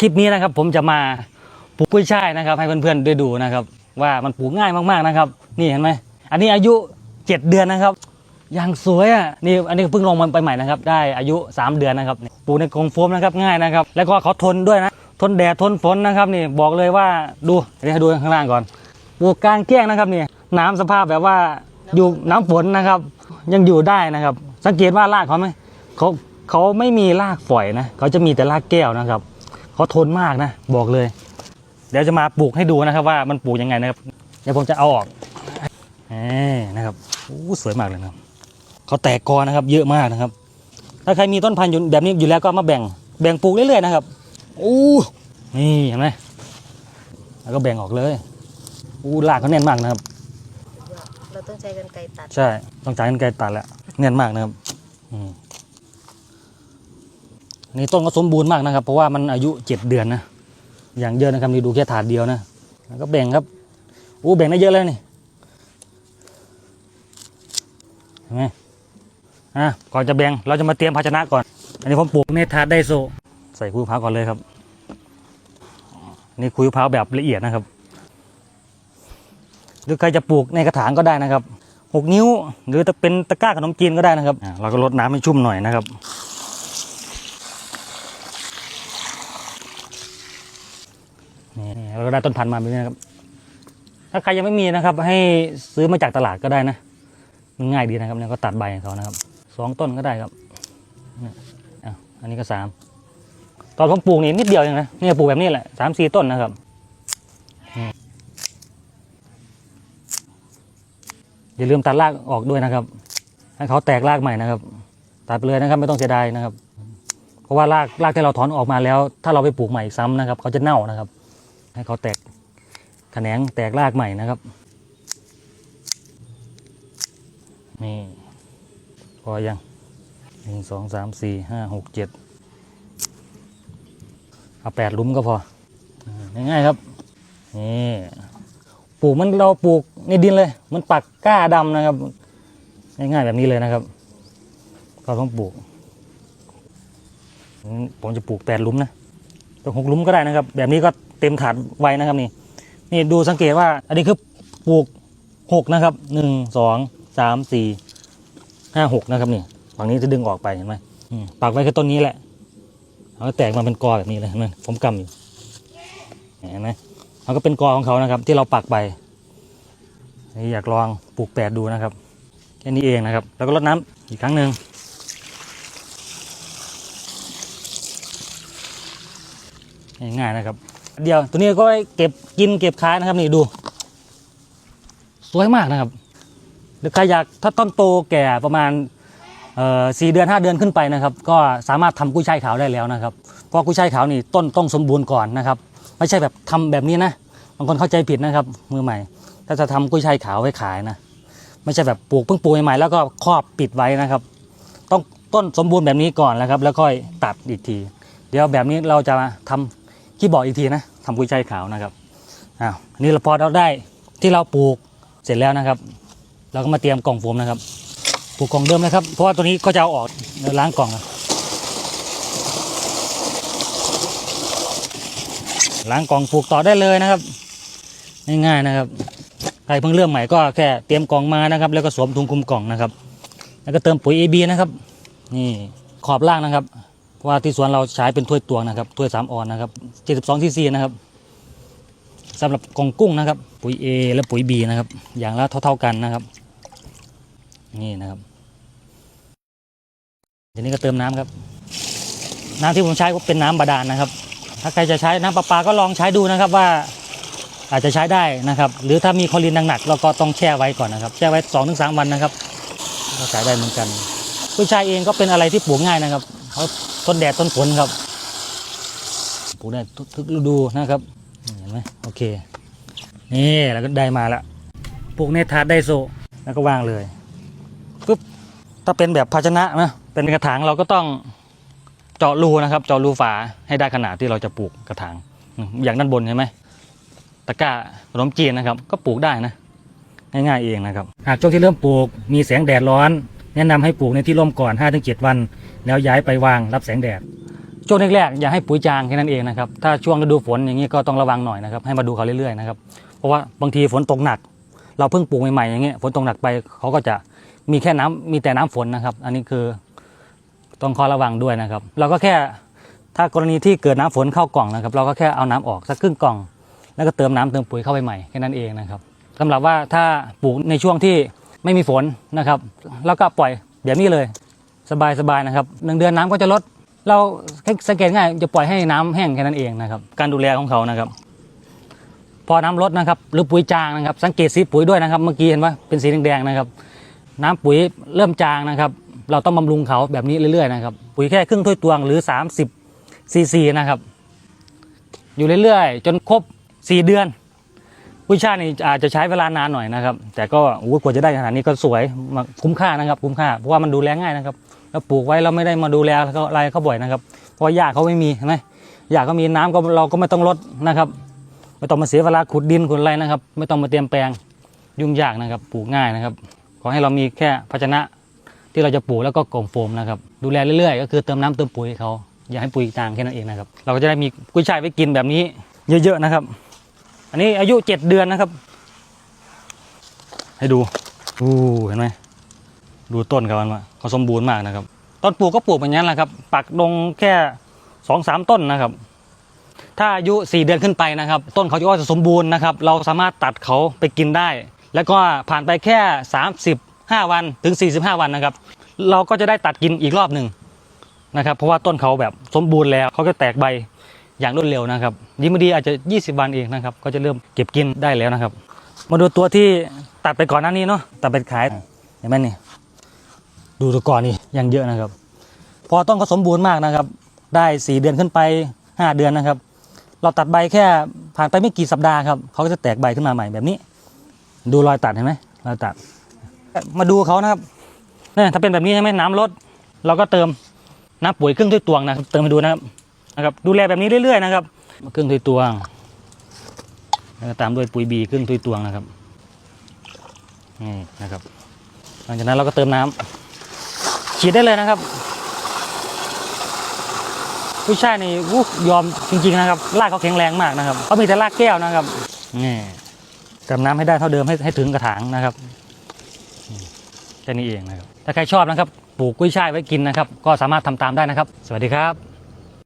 คลิปนี้นะครับ ผมจะมาปลูกกุ้ยช่ายนะครับ ให้เพื่อนๆได้ดูนะครับ ว่ามันปลูกง่ายมากๆนะครับ นี่เห็นไหมอันนี้อายุ 7 เดือนนะครับอย่างสวยอะนี่อันนี้เพิ่งลงมันไปใหม่นะครับ ได้อายุ 3 เดือนนะครับปลูกในกรงโฟมนะครับง่ายนะครับ แล้วก็เขาทนด้วยนะ ทนแดดทนฝนนะครับนี่บอกเลยว่าดูเดี๋ยวดูข้างล่างก่อนปลูกกลางแก้งนะครับนี่น้ำสภาพแบบว่าอยู่น้ำฝนนะครับ ยังอยู่ได้นะครับ สังเกตว่ารากเขาไหมเขาเขาไม่มีรากฝอยนะเขาจะมีแต่รากแก้วนะครับ เขาทนมากนะ บอกเลย เดี๋ยวจะมาปลูกให้ดูนะครับว่ามันปลูกยังไงนะครับ เดี๋ยวผมจะเอาออกเอ้นะครับอู้สวยมากเลยนะครับเขาแตกกอนะครับ เยอะมากนะครับ ถ้าใครมีต้นพันธุ์อยู่แบบนี้อยู่แล้วก็เอามาแบ่ง แบ่งปลูกเรื่อยๆนะครับอู้นี่เห็นไหมแล้วก็แบ่งออกเลยอู้รากเขาแน่นมากนะครับ เราต้องใช้กันไกรตัด ใช่ ต้องจ่ายเงินไกลตัดแล้วแน่นมากนะครับ อืมอั นนี่ต้นก็สมบูรณ์มากนะครับ เพราะว่ามันอายุเจ็ดเดือนนะ อย่างเยอะนะครับนี่ดูแค่ถาดเดียวนะก็แบ่งครับอู้แบ่งได้เยอะเลยนี่เห็นไหมอะก่อนจะแบ่งเราจะมาเตรียมภาชนะก่อน อันนี้ผมปลูกในถาดไดโซใส่คุยพร้าวก่อนเลยครับ นี่คุยพร้าวแบบละเอียดนะครับหรือใครจะปลูกในกระถางก็ได้นะครับหกนิ้ว หรือจะเป็นตะกร้าขนมจีนก็ได้นะครับ เราก็ลดน้ำให้ชุ่มหน่อยนะครับ นี่ เราก็ได้ต้นพันธุ์มาแบบนี้นะครับ ถ้าใครยังไม่มีนะครับ ให้ซื้อมาจากตลาดก็ได้นะมันง่ายดีนะครับเนี่ยก็ตัดใบของเขานะครับสองต้นก็ได้ครับอันนี้ก็สามตอนผมปลูกนี่นิดเดียวเองนะเนี่ยปลูกแบบนี้แหละสามสี่ต้นนะครับอย่าลืมตัดรากออกด้วยนะครับ ให้เขาแตกรากใหม่นะครับ ตัดไปเลยนะครับไม่ต้องเสียดายนะครับ เพราะว่ารากรากที่เราถอนออกมาแล้ว ถ้าเราไปปลูกใหม่ซ้ำนะครับ เขาจะเน่านะครับ ให้เขาแตกแขนงแตกรากใหม่นะครับนี่พอยังหนึ่งสองสามสี่ห้าหกเจ็ดเอาแปดลุมก็พอง่ายๆครับนี่ปลูกมันเราปลูกในดินเลย มันปักก้าดำนะครับ ง่ายๆแบบนี้เลยนะครับก็ต้องปลูก ผมจะปลูกแปดลุมนะต้องหกลุมก็ได้นะครับ แบบนี้ก็ เต็มถาดไว้นะครับนี่ นี่ดูสังเกตว่า อันนี้คือปลูกหกนะครับหนึ่งสองสามสี่ห้าหกนะครับนี่ฝั่งนี้จะดึงออกไปเห็นไหมปักไว้แค่ต้นนี้แหละแล้วแตกมาเป็นกอแบบนี้เลยเห็นไหมผมกำอยู่เห็นไหมมันก็เป็นกอของเขานะครับ ที่เราปักไปนี่อยากลองปลูกแปดดูนะครับแค่นี้เองนะครับ แล้วก็รดน้ำอีกครั้งหนึ่งง่ายๆนะครับ เดียวตัวนี้ก็เก็บกินเก็บขายนะครับนี่ดู สวยมากนะครับหรือใครอยากถ้าต้นโตแก่ประมาณสี่เดือนห้าเดือนขึ้นไปนะครับ ก็สามารถทำกุ้ยช่ายขาวได้แล้วนะครับเพราะกุ้ยช่ายขาวนี่ต้นต้องสมบูรณ์ก่อนนะครับ ไม่ใช่แบบทำแบบนี้นะบางคนเข้าใจผิดนะครับ มือใหม่ ถ้าจะทำกุ้ยช่ายขาวไว้ขายนะไม่ใช่แบบปลูกเพิ่งปลูกใหม่ๆแล้วก็ครอบปิดไว้นะครับ ต้องต้นสมบูรณ์แบบนี้ก่อนนะครับ แล้วค่อยตัดอีกที เดี๋ยวแบบนี้เราจะมา ที่บอกอีกทีนะทำกุ้ยช่ายขาวนะครับอ้าวอันนี้เราพอเราได้ที่เราปลูกเสร็จแล้วนะครับ เราก็มาเตรียมกล่องโฟมนะครับปลูกกล่องเดิมนะครับ เพราะว่าตัวนี้ก็จะเอาออกล้างกล่องนะล้างกล่องปลูกต่อได้เลยนะครับง่ายๆนะครับใครเพิ่งเริ่มใหม่ก็แค่เตรียมกล่องมานะครับ แล้วก็สวมถุงคลุมกล่องนะครับ แล้วก็เติมปุ๋ย AB นะครับ นี่ขอบล่างนะครับ ราะว่าที่สวนเราใช้เป็นถ้วยตวงนะครับถ้วยสามออนนะครับ72ซีซีนะครับสำหรับกองกุ้งนะครับ ปุ๋ย A และปุ๋ย B นะครับ อย่างละเท่า ๆกันนะครับนี่นะครับทีนี้ก็เติมน้ำครับ น้ำที่ผมใช้ก็เป็นน้ำบาดาลนะครับ ถ้าใครจะใช้น้ำประปาก็ลองใช้ดูนะครับว่าอาจจะใช้ได้นะครับ หรือถ้ามีคลอรีนหนักๆเราก็ต้องแช่ไว้ก่อนนะครับแช่ไว้2อถึงสวันนะครับก็ใช้ได้เหมือนกันกุ้ยชายเองก็เป็นอะไรที่ปลูกง่ายนะครับ เขาทนแดดทนฝนครับปลูกได้ทุกฤดูนะครับเห็นไหมโอเค นี่แล้วก็ได้มาแล้วปลูกในถาดไดโซแล้วก็วางเลยปุ๊บถ้าเป็นแบบภาชนะนะเป็นกระถางเราก็ต้องเจาะรูนะครับ เจาะรูฝาให้ได้ขนาดที่เราจะปลูกกระถาง อย่างด้านบนเห็นไหมตะกร้าขนมจีนนะครับ ก็ปลูกได้นะง่ายๆเองนะครับหากช่วงที่เริ่มปลูกมีแสงแดดร้อน แนะนำให้ปลูกในที่ร่มก่อน 5-7 วัน แล้วย้ายไปวางรับแสงแดดช่วงแรกๆอย่าให้ปุ๋ยจางแค่นั้นเองนะครับถ้าช่วงฤดูฝนอย่างนี้ก็ต้องระวังหน่อยนะครับให้มาดูเขาเรื่อยๆนะครับเพราะว่าบางทีฝนตกหนัก เราเพิ่งปลูกใหม่ๆอย่างเงี้ยฝนตกหนักไปเขาก็จะมีแค่น้ำมีแต่น้ำฝนนะครับ อันนี้คือต้องคอยระวังด้วยนะครับเราก็แค่ถ้ากรณีที่เกิดน้ำฝนเข้ากล่องนะครับ เราก็แค่เอาน้ำออกสักครึ่งกล่อง แล้วก็เติมน้ำเติมปุ๋ยเข้าไปใหม่แค่นั้นเองนะครับสำหรับว่าถ้าปลูกในช่วงที่ ไม่มีฝนนะครับ แล้วก็ปล่อยแบบนี้เลยสบายๆนะครับหนึ่งเดือนน้ำก็จะลด เราสังเกตง่ายจะปล่อยให้น้ำแห้งแค่นั้นเองนะครับ การดูแลของเขานะครับ พอน้ำลดนะครับ หรือปุ๋ยจางนะครับ สังเกตสีปุ๋ยด้วยนะครับ เมื่อกี้เห็นว่าเป็นสีแดงๆนะครับ น้ำปุ๋ยเริ่มจางนะครับ เราต้องบำรุงเขาแบบนี้เรื่อยๆนะครับปุ๋ยแค่ครึ่งถ้วยตวงหรือ 30ซีซีนะครับ อยู่เรื่อยๆ จนครบ 4 เดือน กุ้ยช่ายนี่อาจจะใช้เวลานานหน่อยนะครับ แต่ก็โอ้กว่าจะได้ขนาดนี้ก็สวยคุ้มค่านะครับ คุ้มค่าเพราะว่ามันดูแลง่ายนะครับ แล้วปลูกไว้เราไม่ได้มาดูแลเขาอะไรเขาบ่อยนะครับเพราะว่าหญ้าเขาไม่มีเห็นไหมหญ้าเขามีน้ำก็เราก็ไม่ต้องลดนะครับไม่ต้องมาเสียเวลาขุดดินขุดอะไรนะครับ ไม่ต้องมาเตรียมแปลงยุ่งยากนะครับ ปลูกง่ายนะครับขอให้เรามีแค่ภาชนะที่เราจะปลูกแล้วก็กล่องโฟมนะครับ ดูแลเรื่อยๆ ก็คือเติมน้ำเติมปุ๋ยให้เขาอย่าให้ปุ๋ยจางแค่นั้นเองนะครับ เราก็จะได้มีกุ้ยช่ายไว้กินแบบนี้เยอะๆนะครับ อันนี้อายุเจ็ดเดือนนะครับ ให้ดูอู้เห็นไหมดูต้นเขามันว่าเขาสมบูรณ์มากนะครับตอนปลูกก็ปลูกแบบนี้แหละครับ ปักลงแค่สองสามต้นนะครับ ถ้าอายุ4เดือนขึ้นไปนะครับ ต้นเขาก็จะสมบูรณ์นะครับ เราสามารถตัดเขาไปกินได้ แล้วก็ผ่านไปแค่35วันถึง45วันนะครับ เราก็จะได้ตัดกินอีกรอบหนึ่งนะครับ เพราะว่าต้นเขาแบบสมบูรณ์แล้วเขาก็แตกใบ อย่างรวดเร็วนะครับยิ่งไม่ดีอาจจะ 20 วันเองนะครับ ก็จะเริ่มเก็บกินได้แล้วนะครับ มาดูตัวที่ตัดไปก่อนหน้านี้เนาะตัดไปขายเห็นไหมนี่ดูตัวก่อนนี่ยังเยอะนะครับ พอต้นเขาสมบูรณ์มากนะครับ ได้ 4 เดือนขึ้นไป 5 เดือนนะครับ เราตัดใบแค่ผ่านไปไม่กี่สัปดาห์ครับเขาก็จะแตกใบขึ้นมาใหม่แบบนี้ ดูรอยตัดเห็นไหมรอยตัด มาดูเขานะครับเนี่ยถ้าเป็นแบบนี้ใช่ไหมน้ำลดเราก็เติมน้ำปุ๋ยครึ่งถ้วยตวงนะครับเติมไปดูนะครับ นะครับดูแลแบบนี้เรื่อยๆนะครับครึ่งถ้วยตวงแล้วก็ตามด้วยปุ๋ยบีครึ่งถ้วยตวงนะครับนี่นะครับ หลังจากนั้นเราก็เติมน้ำฉีดได้เลยนะครับผู้ชายนี่อู้ยอมจริงๆนะครับรากเขาแข็งแรงมากนะครับเขามีแต่รากแก้วนะครับนี่เติมน้ำให้ได้เท่าเดิมให้ให้ถึงกระถางนะครับแค่นี้เองนะครับถ้าใครชอบนะครับปลูกกุ้ยช่ายไว้กินนะครับ ก็สามารถทำตามได้นะครับ สวัสดีครับ